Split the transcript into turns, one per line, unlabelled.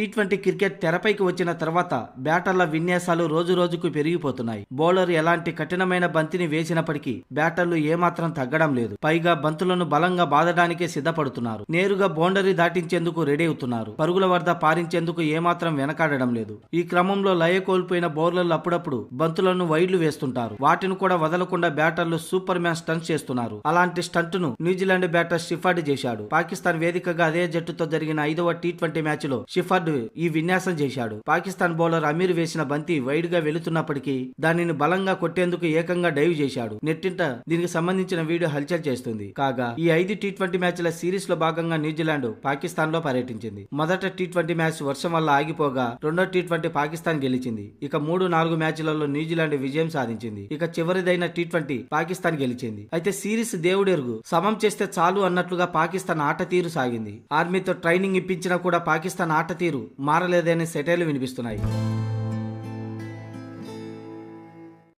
T twenty cricket తెరపైకి వచ్చిన తర్వాత బ్యాటర్ల విన్యాసాలు రోజు రోజుకు పెరిగిపోతున్నాయి. బౌలర్ ఎలాంటి కఠినమైన బంతిని వేసినప్పటికీ బ్యాటర్లు ఏమాత్రం తగ్గడం లేదు. పైగా బంతులను బలంగా బాధడానికే సిద్ధపడుతున్నారు. నేరుగా బౌండరీ దాటించేందుకు రెడీ అవుతున్నారు. పరుగుల వద్ద పారించేందుకు ఏమాత్రం వెనకాడడం లేదు. ఈ క్రమంలో లయ కోల్పోయిన బౌలర్లు అప్పుడప్పుడు బంతులను వైడ్లు వేస్తుంటారు. వాటిని కూడా వదలకుండా బ్యాటర్లు సూపర్ మ్యాన్ స్టంట్ చేస్తున్నారు. అలాంటి స్టంట్ను న్యూజిలాండ్ బ్యాటర్ షిఫర్డ్ చేశాడు. పాకిస్తాన్ వేదికగా అదే జట్టుతో జరిగిన ఐదవ టీ ట్వంటీ మ్యాచ్లో షిఫర్డ్ ఈ విన్యాసం చేశాడు. పాకిస్తాన్ బౌలర్ అమీర్ వేసిన బంతి వైడ్గా వెళుతున్నప్పటికీ దానిని బలంగా కొట్టేందుకు ఏకంగా డైవ్ చేశాడు. నెట్టింట దీనికి సంబంధించిన వీడియో హల్చల్ చేస్తుంది. కాగా ఈ ఐదు టీ ట్వంటీ మ్యాచ్ల సిరీస్లో భాగంగా న్యూజిలాండ్ పాకిస్తాన్లో పర్యటించింది. మొదట టీ ట్వంటీ మ్యాచ్ వర్షం వల్ల ఆగిపోగా రెండో టీ ట్వంటీ పాకిస్తాన్ గెలిచింది. ఇక మూడు నాలుగు మ్యాచ్లలో న్యూజిలాండ్ విజయం సాధించింది. ఇక చివరిదైన టీ ట్వంటీ పాకిస్తాన్ గెలిచింది. అయితే సిరీస్ దేవుడెరుగు. సమం చేస్తే చాలు అన్నట్లుగా పాకిస్తాన్ ఆట తీరు సాగింది. ఆర్మీతో ట్రైనింగ్ ఇప్పించినా కూడా పాకిస్తాన్ ఆట తీరు తీరు మారలేదనే సెటైలు వినిపిస్తున్నాయి.